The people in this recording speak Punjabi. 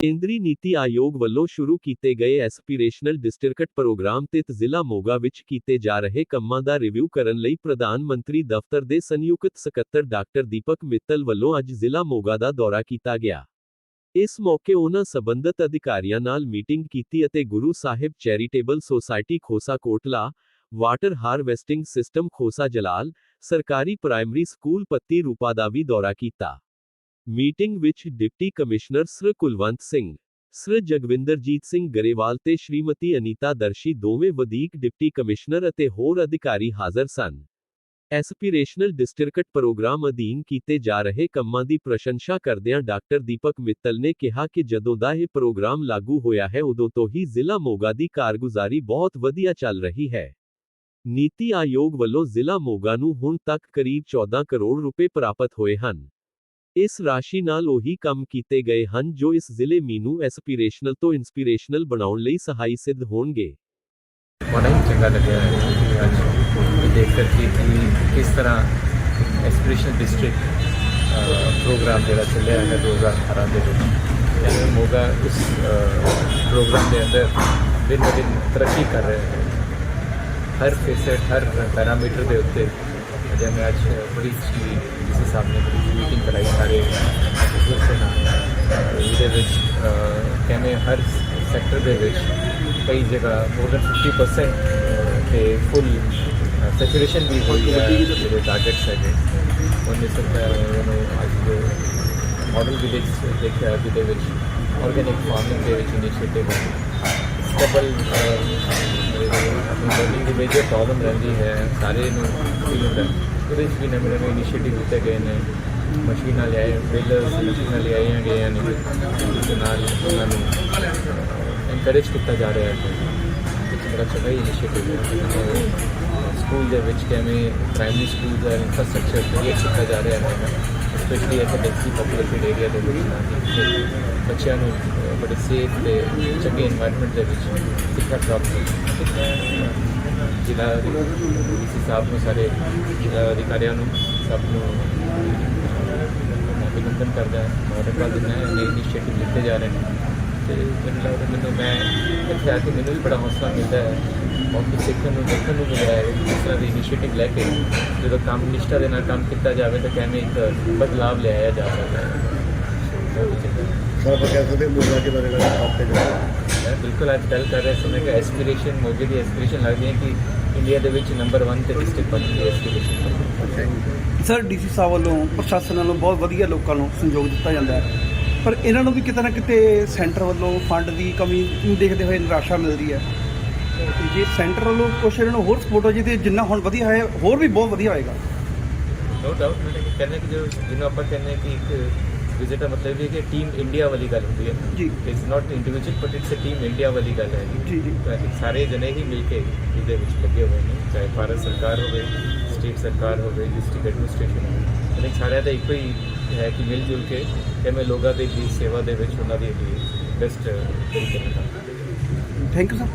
ਕੇਂਦਰੀ ਨੀਤੀ ਆਯੋਗ ਵੱਲੋਂ ਸ਼ੁਰੂ ਕੀਤੇ ਗਏ ਐਸਪੀਰੇਸ਼ਨਲ ਡਿਸਟ੍ਰਿਕਟ ਪ੍ਰੋਗਰਾਮ ਤਹਿਤ ਜ਼ਿਲ੍ਹਾ ਮੋਗਾ ਵਿੱਚ ਕੀਤੇ ਜਾ ਰਹੇ ਕੰਮਾਂ ਦਾ ਰਿਵਿਊ ਕਰਨ ਲਈ ਪ੍ਰਧਾਨ ਮੰਤਰੀ ਦਫ਼ਤਰ ਦੇ ਸੰਯੁਕਤ ਸਕੱਤਰ ਡਾਕਟਰ ਦੀਪਕ ਮਿੱਤਲ ਵੱਲੋਂ ਅੱਜ ਜ਼ਿਲ੍ਹਾ ਮੋਗਾ ਦਾ ਦੌਰਾ ਕੀਤਾ ਗਿਆ। ਇਸ ਮੌਕੇ ਉਹਨਾਂ ਸਬੰਧਤ ਅਧਿਕਾਰੀਆਂ ਨਾਲ ਮੀਟਿੰਗ ਕੀਤੀ ਅਤੇ Guru Sahib charitable society Khosa Kotla, water harvesting system Khosa Jalal, ਸਰਕਾਰੀ ਪ੍ਰਾਇਮਰੀ ਸਕੂਲ ਪੱਤੀ ਰੂਪਾ ਦਾ ਵੀ ਦੌਰਾ ਕੀਤਾ। ਮੀਟਿੰਗ ਵਿੱਚ ਡਿਪਟੀ ਕਮਿਸ਼ਨਰ ਸ੍ਰ ਕੁਲਵੰਤ ਸਿੰਘ, ਸ੍ਰ ਜਗਵਿੰਦਰਜੀਤ ਸਿੰਘ ਗਰੇਵਾਲ ਤੇ ਸ਼੍ਰੀਮਤੀ ਅਨੀਤਾ ਦਰਸ਼ੀ ਦੋਵੇਂ ਵਧੀਕ ਡਿਪਟੀ ਕਮਿਸ਼ਨਰ ਅਤੇ ਹੋਰ ਅਧਿਕਾਰੀ ਹਾਜ਼ਰ ਸਨ। ਐਸਪੀਰੇਸ਼ਨਲ ਡਿਸਟ੍ਰਿਕਟ ਪ੍ਰੋਗਰਾਮ ਅਧੀਨ ਕੀਤੇ ਜਾ ਰਹੇ ਕੰਮਾਂ ਦੀ ਪ੍ਰਸ਼ੰਸਾ ਕਰਦਿਆਂ ਡਾਕਟਰ ਦੀਪਕ ਮਿੱਤਲ ਨੇ ਕਿਹਾ ਕਿ ਜਦੋਂ ਦਾ ਇਹ ਪ੍ਰੋਗਰਾਮ ਲਾਗੂ ਹੋਇਆ ਹੈ ਉਦੋਂ ਤੋਂ ਹੀ ਜ਼ਿਲ੍ਹਾ ਮੋਗਾ ਦੀ ਕਾਰਗੁਜ਼ਾਰੀ ਬਹੁਤ ਵਧੀਆ ਚੱਲ ਰਹੀ ਹੈ। ਨੀਤੀ ਆਯੋਗ ਵੱਲੋਂ ਜ਼ਿਲ੍ਹਾ ਮੋਗਾ ਨੂੰ ਹੁਣ ਤੱਕ ਕਰੀਬ 14 ਕਰੋੜ ਰੁਪਏ ਪ੍ਰਾਪਤ ਹੋਏ ਹਨ। ਇਸ ਰਾਸ਼ੀ ਨਾਲ ਉਹੀ ਕੰਮ ਕੀਤੇ ਗਏ ਹਨ ਜੋ ਇਸ ਜ਼ਿਲ੍ਹੇ ਮੀਨੂੰ ਐਸਪੀਰੇਸ਼ਨਲ ਤੋਂ ਇਨਸਪੀਰੇਸ਼ਨਲ ਬਣਾਉਣ ਲਈ ਸਹਾਈ ਸਿੱਧ ਹੋਣਗੇ। ਬੜਾ ਹੀ ਚੰਗਾ ਲੱਗਿਆ ਹੈ ਕਿ ਅੱਜ ਇਹ ਦੇਖ ਕਰਕੇ ਕਿ ਕਿਸ ਤਰ੍ਹਾਂ ਐਸਪੀਰੇਸ਼ਨ ਡਿਸਟ੍ਰਿਕਟ ਪ੍ਰੋਗਰਾਮ ਜਿਹੜਾ ਚੱਲਿਆ ਹੈ 2018 ਦੇ ਵਿੱਚ ਇਹ ਮੋਗਾ ਇਸ ਪ੍ਰੋਗਰਾਮ ਦੇ ਅੰਦਰ ਦਿਨ ਬ ਦਿਨ ਤਰੱਕੀ ਕਰ ਰਿਹਾ ਹੈ ਹਰ ਫੇਸਟ ਹਰ ਪੈਰਾਮੀਟਰ ਦੇ ਉੱਤੇ ਅਜੇ ਮੈਂ ਅੱਜ ਬੜੀ ਅੱਛੀ ਜਿਸ ਹਿਸਾਬ ਨਾਲ ਬੜੀ ਮੀਟਿੰਗ ਕਰਾਈ ਸਾਰੇ ਅਫਸਰ ਦੇ ਇਹਦੇ ਵਿੱਚ ਕਹਿੰਦੇ ਹਰ ਸੈਕਟਰ ਦੇ ਵਿੱਚ ਕਈ ਜਗ੍ਹਾ ਮੋਰ ਦੈਨ 50% ਤੇ ਫੁੱਲ ਸੈਚੂਰੇਸ਼ਨ ਵੀ ਹੋਈ ਹੈ। ਜਿਹੜੇ ਟਾਰਗੇਟਸ ਹੈਗੇ, ਉਹਨੇ ਸਰਕਾਰ ਨੂੰ ਅੱਜ ਮਾਡਲ ਵਿਲੇਜ ਦੇਖਿਆ, ਜਿਹਦੇ ਵਿੱਚ ਆਰਗੈਨਿਕ ਫਾਰਮਿੰਗ ਦੇ ਵਿੱਚ ਇਨੀਸ਼ੀਏਟਿਵ ਸਟੇਬਲ ਆਪਣੀ ਲਰਨਿੰਗ ਦੀ ਮੇਜਰ ਪ੍ਰੋਬਲਮ ਰਹਿੰਦੀ ਹੈ ਸਾਰੇ ਨੂੰ ਫੀਲ ਹੁੰਦਾ ਉਹਦੇ ਵਿੱਚ ਵੀ ਨਵੇਂ ਨਵੇਂ ਇਨੀਸ਼ੀਏਟਿਵ ਦਿੱਤੇ ਗਏ ਨੇ ਮਸ਼ੀਨਾਂ ਲਿਆਏ ਬੇਲਰਸ ਮਸ਼ੀਨਾਂ ਲਿਆਈਆਂ ਗਈਆਂ ਨੇ ਜਿਸ ਦੇ ਨਾਲ ਉਹਨਾਂ ਨੂੰ ਇਨਕਰੇਜ ਕੀਤਾ ਜਾ ਰਿਹਾ ਹੈ ਇੱਕ ਬੜਾ ਚੰਗਾ ਇਨੀਸ਼ੀਏਟਿਵ ਹੈ ਸਕੂਲ ਦੇ ਵਿੱਚ ਕਿਵੇਂ ਪ੍ਰਾਇਮਰੀ ਸਕੂਲ ਦਾ ਇਨਫਰਾਸਟ੍ਰਕਚਰ ਕ੍ਰੀਏਟ ਕੀਤਾ ਜਾ ਰਿਹਾ ਹੈ ਸਪੈਸ਼ਲੀ ਇੱਕ ਡੈਂਸਲੀ ਪੋਪੂਲੇਟਡ ਏਰੀਆ ਦੇ ਵਿੱਚ ਬੱਚਿਆਂ ਨੂੰ ਬੜੇ ਸੇਫ ਤੇ ਚੰਗੇ এনवायरमेंट ਦੇ ਵਿੱਚ ਸਿੱਖਿਆ ਪ੍ਰਾਪਤ ਜ਼ਿਲ੍ਹਾ ਡੀਸੀ ਸਾਹਿਬ ਨੂੰ, ਸਾਰੇ ਜ਼ਿਲ੍ਹਾ ਅਧਿਕਾਰੀਆਂ ਨੂੰ, ਸਭ ਨੂੰ ਅਭਿਨੰਦਨ ਕਰਦਾ ਹਾਂ। ਔਰ ਕੱਲ ਦਿਨ ਇਹ ਇਨੀਸ਼ੀਏਟਿਵ ਲਿੱਤੇ ਜਾ ਰਹੇ ਨੇ, ਤੇ ਮੈਨੂੰ ਲੱਗਦਾ ਮੈਨੂੰ, ਮੈਂ ਇੱਥੇ ਆ ਕੇ ਮੈਨੂੰ ਵੀ ਬੜਾ ਹੌਸਲਾ ਮਿਲਦਾ ਹੈ। ਬਹੁਤ ਕੁਝ ਸਿੱਖਣ ਨੂੰ ਦੇਖਣ ਨੂੰ ਮਿਲਿਆ ਹੈ ਇਸ ਤਰ੍ਹਾਂ ਦੇ ਇਨੀਸ਼ੀਏਟਿਵ ਲੈ ਕੇ ਜਦੋਂ ਕੰਮ ਨਿਸ਼ਠਾ ਦੇ ਨਾਲ ਕੰਮ ਕੀਤਾ ਜਾਵੇ ਤਾਂ ਕਿਵੇਂ ਇੱਕ ਬਦਲਾਵ ਲਿਆਇਆ ਜਾ ਸਕਦਾ ਹੈ। ਸਰ ਆਪਾਂ ਕਹਿ ਸਕਦੇ ਮੋਗਾ ਦੇ ਬਾਰੇ ਗੱਲ ਬਿਲਕੁਲ ਅੱਜ ਗੱਲ ਕਰ ਰਿਹਾ ਸੀ ਮੈਂ ਕਿ ਐਸਪੀਰੇਸ਼ਨ ਮੋਗੇ ਦੀ ਐਸਪੀਰੇਸ਼ਨ ਲੱਗਦੀ ਹੈ ਕਿ ਇੰਡੀਆ ਦੇ ਵਿੱਚ ਨੰਬਰ 1 ਤੇ ਡਿਸਟ੍ਰਿਕਟ ਬਣ ਦੀ ਐਸਪੀਰੇਸ਼ਨ ਸਰ ਡੀਸੀ ਸਾਹਿਬ ਵੱਲੋਂ ਪ੍ਰਸ਼ਾਸਨ ਵੱਲੋਂ ਬਹੁਤ ਵਧੀਆ ਲੋਕਾਂ ਨੂੰ ਸਹਿਯੋਗ ਦਿੱਤਾ ਜਾਂਦਾ ਹੈ। ਪਰ ਇਹਨਾਂ ਨੂੰ ਵੀ ਕਿਤੇ ਨਾ ਕਿਤੇ ਸੈਂਟਰ ਵੱਲੋਂ ਫੰਡ ਦੀ ਕਮੀ ਨੂੰ ਦੇਖਦੇ ਹੋਏ ਨਿਰਾਸ਼ਾ ਮਿਲਦੀ ਹੈ। ਜੇ ਸੈਂਟਰ ਵੱਲੋਂ ਕੁਛ ਇਹਨਾਂ ਨੂੰ ਹੋਰ ਸਪੋਰਟ ਹੋ ਜੇ ਤੇ ਜਿੰਨਾ ਹੁਣ ਵਧੀਆ ਹੈ ਹੋਰ ਵੀ ਬਹੁਤ ਵਧੀਆ ਹੋਏਗਾ। ਨੋ ਡਾਊਟ ਕਹਿੰਦਾ ਕਿ ਜੋ ਜਿਹਨੂੰ ਆਪਾਂ ਕਹਿੰਦੇ ਕਿ ਇੱਕ ਵਿਜ਼ਿਟ ਦਾ ਮਤਲਬ ਇਹ ਹੈ ਕਿ ਟੀਮ ਇੰਡੀਆ ਵਾਲੀ ਗੱਲ ਹੁੰਦੀ ਹੈ। ਜੀ। It's not individual but it's a team India ਵਾਲੀ ਗੱਲ ਹੈ। ਜੀ ਜੀ। ਸਾਰੇ ਜਣੇ ਹੀ ਮਿਲ ਕੇ ਇਹਦੇ ਵਿੱਚ ਲੱਗੇ ਹੋਏ ਨੇ। ਚਾਹੇ ਭਾਰਤ ਸਰਕਾਰ ਹੋਵੇ ਸਟੇਟ ਸਰਕਾਰ ਹੋਵੇ ਡਿਸਟ੍ਰਿਕਟ ਐਡਮਿਨਿਸਟ੍ਰੇਸ਼ਨ ਹੋਵੇ। ਇਹਨਾਂ ਸਾਰਿਆਂ ਦਾ ਇੱਕੋ ਹੀ ਹੈ ਕਿ ਮਿਲ ਜੁਲ ਕੇ ਕਿਵੇਂ ਲੋਕਾਂ ਦੇ ਦੀ ਸੇਵਾ ਦੇ ਵਿੱਚ ਉਹਨਾਂ ਦੀ ਬੈਸਟ ਤਰੀਕੇ ਨਾਲ ਥੈਂਕ ਯੂ ਸਰ